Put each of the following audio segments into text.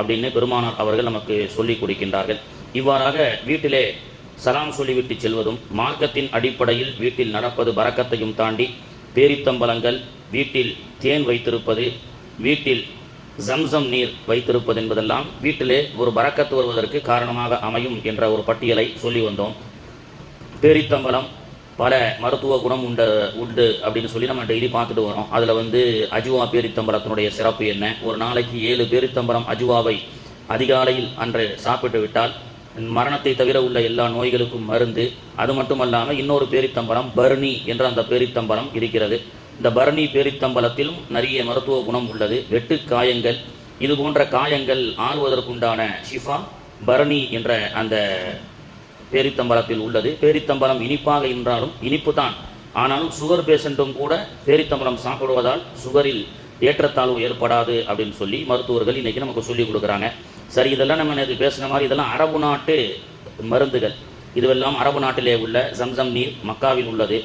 அப்படின்னு பெருமானார் அவர்கள் நமக்கு சொல்லிக் கொடுக்கின்றார்கள். இவ்வாறாக வீட்டிலே சலாம் சொல்லிவிட்டு செல்வதும் மார்க்கத்தின் அடிப்படையில் வீட்டில் நடப்பது பறக்கத்தையும் தாண்டி பேரித்தம்பலங்கள் வீட்டில் தேன் வைத்திருப்பது வீட்டில் ஜம்சம் நீர் வைத்திருப்பது என்பதெல்லாம் வீட்டிலே ஒரு பறக்கத்து வருவதற்கு காரணமாக அமையும் என்ற ஒரு பட்டியலை சொல்லி வந்தோம். பேரித்தம்பலம் பல மருத்துவ குணம் உண்ட உண்டு அப்படின்னு சொல்லி நம்ம டெய்லி பார்த்துட்டு வரோம். அதில் வந்து அஜுவா பேரித்தம்பலத்தினுடைய சிறப்பு என்ன? ஒரு நாளைக்கு ஏழு பேரித்தம்பரம் அஜுவாவை அதிகாலையில் அன்று சாப்பிட்டு விட்டால் மரணத்தை தவிர உள்ள எல்லா நோய்களுக்கும் மருந்து அது மட்டுமல்லாமல் இன்னொரு பேரித்தம்பலம் பர்ணி என்ற அந்த பேரித்தம்பலம் இருக்கிறது. இந்த பரணி பேரித்தம்பலத்திலும் நிறைய மருத்துவ குணம் உள்ளது. வெட்டு காயங்கள். இது போன்ற காயங்கள் ஆறுவதற்குண்டான ஷிஃபா பரணி என்ற அந்த பேரித்தம்பலத்தில் உள்ளது. பேரித்தம்பலம் இனிப்பாக என்றாலும் இனிப்பு தான் ஆனாலும் சுகர் பேஷண்ட்டும் கூட பேரித்தம்பலம் சாப்பிடுவதால் சுகரில் ஏற்றத்தாழ்வு ஏற்படாது அப்படின்னு சொல்லி மருத்துவர்கள் இன்றைக்கி நமக்கு சொல்லி கொடுக்குறாங்க. சரி இதெல்லாம் நம்ம நேற்று பேசின மாதிரி இதெல்லாம் அரபு நாட்டு மருந்துகள். இதுவெல்லாம் அரபு நாட்டிலே உள்ள சம்சம் நீர் மக்காவில் உள்ளது.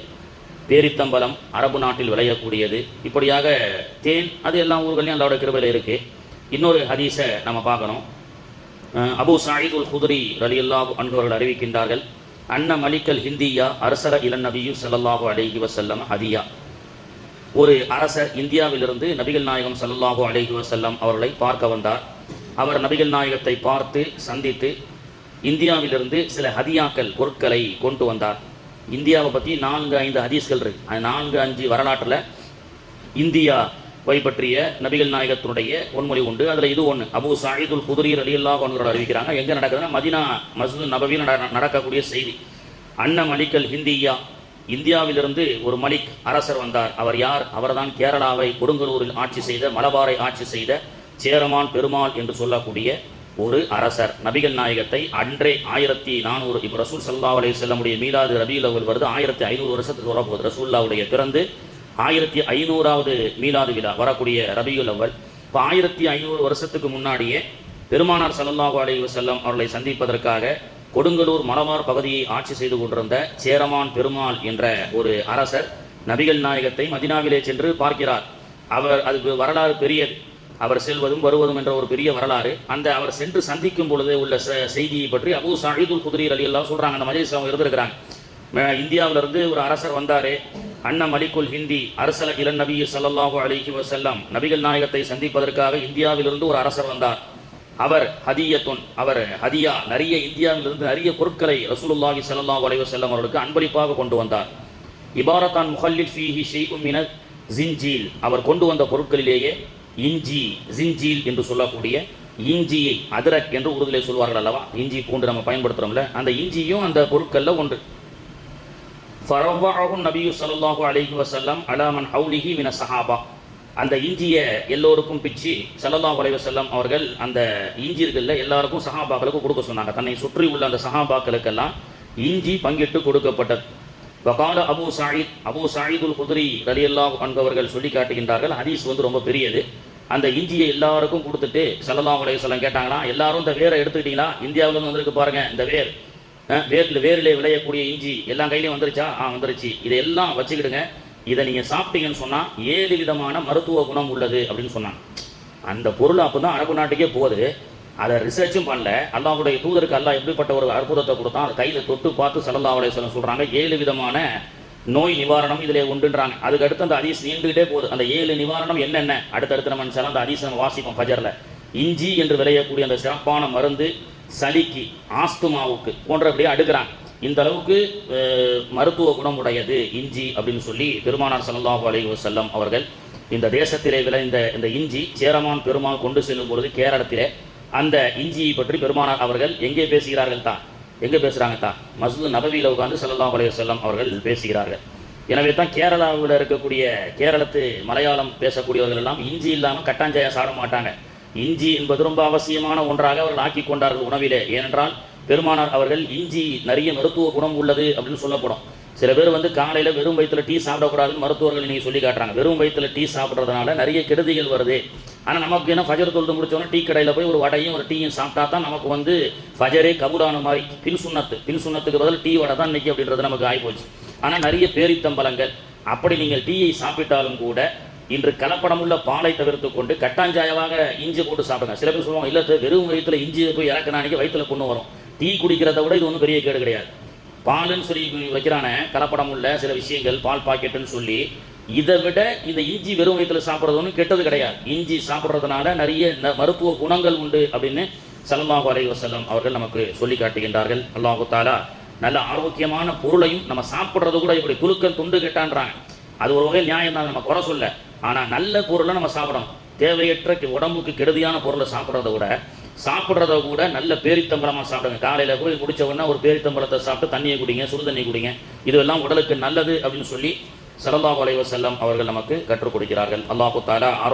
பேரித்தம்பலம் அரபு நாட்டில் விளையக்கூடியது. இப்படியாக தேன் அது எல்லா ஊர்களையும் அதோட கிருபையில் இருக்குது இன்னொரு ஹதீஸை நம்ம பார்க்கணும். அபு சாயித் உல் குதிரி ரலியல்லாஹு அன்பவர்கள் அறிவிக்கின்றார்கள் அன்ன மலிக்கல் ஹிந்தியா அரசர இளன் நபியு ஸல்லல்லாஹு அலைஹி வஸல்லம் ஹதியா. ஒரு அரசர் இந்தியாவிலிருந்து நபிகள் நாயகம் ஸல்லல்லாஹு அலைஹி செல்லம் அவர்களை பார்க்க வந்தார். அவர் நபிகள் நாயகத்தை பார்த்து சந்தித்து இந்தியாவிலிருந்து சில ஹதியாக்கள் பொருட்களை கொண்டு வந்தார். இந்தியாவை பற்றி நான்கு ஐந்து ஹதீஸ்கள் இருக்கு. நான்கு அஞ்சு வரலாற்றில் இந்தியா வை பற்றிய நபிகள் நாயகத்தினுடைய பொன்மொழி உண்டு. அதில் இது ஒன்று அபு சாயிதுல் குதிரி ரலியல்லா அவங்களோட அறிவிக்கிறாங்க. எங்கே நடக்குதுன்னா மதினா மஸ்ஜித் நபவியில் நடக்கக்கூடிய செய்தி. அன்ன மலிக்கல் ஹிந்தியா. இந்தியாவிலிருந்து ஒரு மலிக் அரசர் வந்தார். அவர் யார்? அவர்தான் கேரளாவை கொடுங்கலூரில் ஆட்சி செய்த மலபாரை ஆட்சி செய்த சேரமான் பெருமாள் என்று சொல்லக்கூடிய ஒரு அரசர். நபிகள் நாயகத்தை அன்றே ஆயிரத்தி நானூறு இப்போ ரசூல் சல்லா செல்லமுடைய மீலாது ரபியுல் அவர் வருது ஆயிரத்தி ஐநூறு வருஷத்துக்கு வரப்போகுது. ரசூல்லாவுடைய பிறந்து ஆயிரத்தி ஐநூறாவது மீலாது விழா வரக்கூடிய ரபியுல் அவல் இப்போ ஆயிரத்தி ஐநூறு வருஷத்துக்கு முன்னாடியே பெருமானார் சல்லாஹு அலைஹி வஸல்லம் அவர்களை சந்திப்பதற்காக கொடுங்கலூர் மலபார் பகுதியை ஆட்சி செய்து கொண்டிருந்த சேரமான் பெருமாள் என்ற ஒரு அரசர் நபிகள் நாயகத்தை மதினாவிலே சென்று பார்க்கிறார். அவர் அதுக்கு வரலாறு பெரியது. அவர் செல்வதும் வருவதும் என்ற ஒரு பெரிய வரலாறு. அந்த அவர் சென்று சந்திக்கும் பொழுது உள்ள செய்தியை பற்றி அபு சாஹிதுல் குதிரீர் அலி எல்லாம் சொல்கிறாங்க அந்த மஜிலிஸ் அவங்க இருந்திருக்கிறாங்க. இந்தியாவிலிருந்து ஒரு அரசர் வந்தார். அண்ண மலிக்குல் ஹிந்தி அரசல இளன் நபி சல்லாஹு அலிஹி வசல்லம் நபிகள் நாயகத்தை சந்திப்பதற்காக இந்தியாவிலிருந்து ஒரு அரசர் வந்தார். அவர் ஹதியத்துன் அவர் ஹதியா நிறைய இந்தியாவிலிருந்து நிறைய பொருட்களை ரசூலுல்லாஹி சல்லாஹு அலைஹி வஸல்லம் அவர்களுக்கு அன்பளிப்பாக கொண்டு வந்தார். இபாரத்தான் முஹல்லில் ஃபீஹி ஷெய்கும் மின ஜின்ஜீல். அவர் கொண்டு வந்த பொருட்களிலேயே இஞ்சி ஜின்ஜீல் என்று சொல்லக்கூடிய இஞ்சியை அதிரக் என்று உறுதியிலே சொல்வார்கள் அல்லவா? இஞ்சி பூண்டு நம்ம பயன்படுத்துறோம்ல. அந்த இஞ்சியும் அந்த பொருட்களில் ஒன்று. ஃபரவாகும் நபியு சல்லாஹூ அலிஹி வசல்லம் அலாமன் ஹவுலிஹி மின சஹாபா அந்த இஞ்சியை எல்லோருக்கும் பிச்சு சல்லல்லாஹ் அலைஹி அவர்கள் அந்த இஞ்சியர்களில் எல்லாருக்கும் சஹாபாக்களுக்கு கொடுக்க சொன்னாங்க. தன்னை சுற்றி உள்ள அந்த சஹாபாக்களுக்கெல்லாம் இஞ்சி பங்கிட்டு கொடுக்கப்பட்டது. வகால அபு சாயித் அபு சாயிதுல் குதிரி ரலியல்லாஹு என்பவர்கள் சொல்லி காட்டுகின்றார்கள் ஹதீஸ் வந்து ரொம்ப பெரியது. அந்த இஞ்சியை எல்லாருக்கும் கொடுத்துட்டு சல்லல்லாஹ் அலைஹி கேட்டாங்கன்னா எல்லாரும் இந்த வேரை எடுத்துக்கிட்டீங்கன்னா இந்தியாவிலேருந்து வந்திருக்கு பாருங்க இந்த வேர். வேர்ல வேரில் விளையக்கூடிய இஞ்சி எல்லா கையிலையும் வந்துருச்சா? ஆ வந்துருச்சு. இதெல்லாம் வச்சுக்கிடுங்க. இதை நீங்க சாப்பிட்டீங்கன்னு சொன்னா ஏழு விதமான மருத்துவ குணம் உள்ளது அப்படின்னு சொன்னாங்க. அந்த பொருள் அப்பதான் அரபு நாட்டுக்கே போகுது. அதை ரிசர்ச்சும் பண்ணல. அல்லாவுடைய தூதருக்கு அல்லா எப்படிப்பட்ட ஒரு அற்புதத்தை கொடுத்தான்? அதை கையில தொட்டு பார்த்து சல்லல்லாஹு அலைஹி வஸல்லம் சொல்றாங்க ஏழு விதமான நோய் நிவாரணம் இதில் உண்டுன்றாங்க. அதுக்கு அடுத்து அந்த ஹதீஸ் நீண்டுகிட்டே போகுது. அந்த ஏழு நிவாரணம் என்னென்ன? அடுத்தடுத்து நம்ம அந்த அதிசயம் வாசிப்போம் ஃபஜர்ல. இஞ்சி என்று விளையக்கூடிய அந்த சிறப்பான மருந்து சளிக்கு ஆஸ்துமாவுக்கு போன்றபடியே அடுக்கிறாங்க. இந்த அளவுக்கு மருத்துவ குணம் உடையது இஞ்சி அப்படின்னு சொல்லி பெருமானார் சல்லாஹூ அலி வசல்லம் அவர்கள் இந்த தேசத்திலே விளைந்த இந்த இஞ்சி சேரமான் பெருமாள் கொண்டு செல்லும் பொழுது கேரளத்திலே அந்த இஞ்சியை பற்றி பெருமானார் அவர்கள் எங்கே பேசுகிறார்கள் தான் எங்கே பேசுகிறாங்க தான் மசூது நபவியில் உட்காந்து ஸல்லல்லாஹு அலி வஸல்லம் அவர்கள் பேசுகிறார்கள். எனவே தான் கேரளாவில் இருக்கக்கூடிய கேரளத்து மலையாளம் பேசக்கூடியவர்கள் எல்லாம் இஞ்சி இல்லாமல் கட்டாஞ்சாயம் சாட மாட்டாங்க. இஞ்சி என்பது ரொம்ப அவசியமான ஒன்றாக அவர்கள் ஆக்கி கொண்டார்கள் உணவிலே. ஏனென்றால் பெருமானார் அவர்கள் இஞ்சி நிறைய மருத்துவ குணம் உள்ளது அப்படின்னு சொல்லப்படும். சில பேர் வந்து காலையில் வெறும் வயிற்றில் டீ சாப்பிடக்கூடாதுன்னு மருத்துவர்கள் நீங்கள் சொல்லி காட்டுறாங்க. வெறும் வயிற்றுல டீ சாப்பிட்றதுனால நிறைய கெடுதிகள் வருது. ஆனால் நமக்கு என்ன ஃபஜர் தொழுது முடிச்சோன்னா டீ கடையில் போய் ஒரு வடையும் ஒரு டீயும் சாப்பிட்டா தான் நமக்கு வந்து ஃபஜரே கபூரான மாதிரி பின் சுண்ணத்து. பின் சுண்ணத்துக்கு பதில் டீ வடை தான் இன்றைக்கி அப்படின்றது நமக்கு ஆகிப்போச்சு ஆனால் நிறைய பேரித்தம்பலங்கள். அப்படி நீங்கள் டீயை சாப்பிட்டாலும் கூட இன்று கலப்படமுள்ள பாலை தவிர்த்து கொண்டு கட்டாஞ்சாயமாக இஞ்சி போட்டு சாப்பிடுங்க. சில பேர் சொல்லுவாங்க இல்லை வெறும் வயிற்றுல இஞ்சியை போய் இறக்குனானிக்கு வயிற்றுல புண்ணு வரும். டீ குடிக்கிறத விட இது ஒன்றும் பெரிய கேடு கிடையாது. பாலுன்னு சொல்லி வைக்கிறானே கலப்படம் உள்ள சில விஷயங்கள் பால் பாக்கெட்டுன்னு சொல்லி இதை விட இந்த இஞ்சி வெறும் வயிற்றுல சாப்பிட்றது ஒன்றும் கெட்டது கிடையாது. இஞ்சி சாப்பிட்றதுனால நிறைய ந- மருத்துவ குணங்கள் உண்டு அப்படின்னு ஸல்லல்லாஹு அலைஹி வஸல்லம் அவர்கள் நமக்கு சொல்லி காட்டுகின்றார்கள். அல்லாஹு தாலா நல்ல ஆரோக்கியமான பொருளையும் நம்ம சாப்பிட்றது கூட இப்படி துலுக்கம் துண்டு கெட்டான்றாங்க. அது ஒரு வகை நியாயம் தான் நம்ம குறை சொல்ல. ஆனால் நல்ல பொருளை நம்ம சாப்பிடணும். தேவையற்ற உடம்புக்கு கெடுதியான பொருளை சாப்பிட்றத விட சாப்பிட்றத கூட நல்ல பேரித்தம்பளமாக சாப்பிடுங்க. காலையில் போய் முடிச்ச உடனே ஒரு பேரித்தம்பழத்தை சாப்பிட்டு தண்ணியை குடிங்க சுடு தண்ணி குடிங்க. இதெல்லாம் உடலுக்கு நல்லது அப்படின்னு சொல்லி சரதா அலைஹி செல்லம் அவர்கள் நமக்கு கற்றுக் கொடுக்கிறார்கள். அல்லாஹு தாலா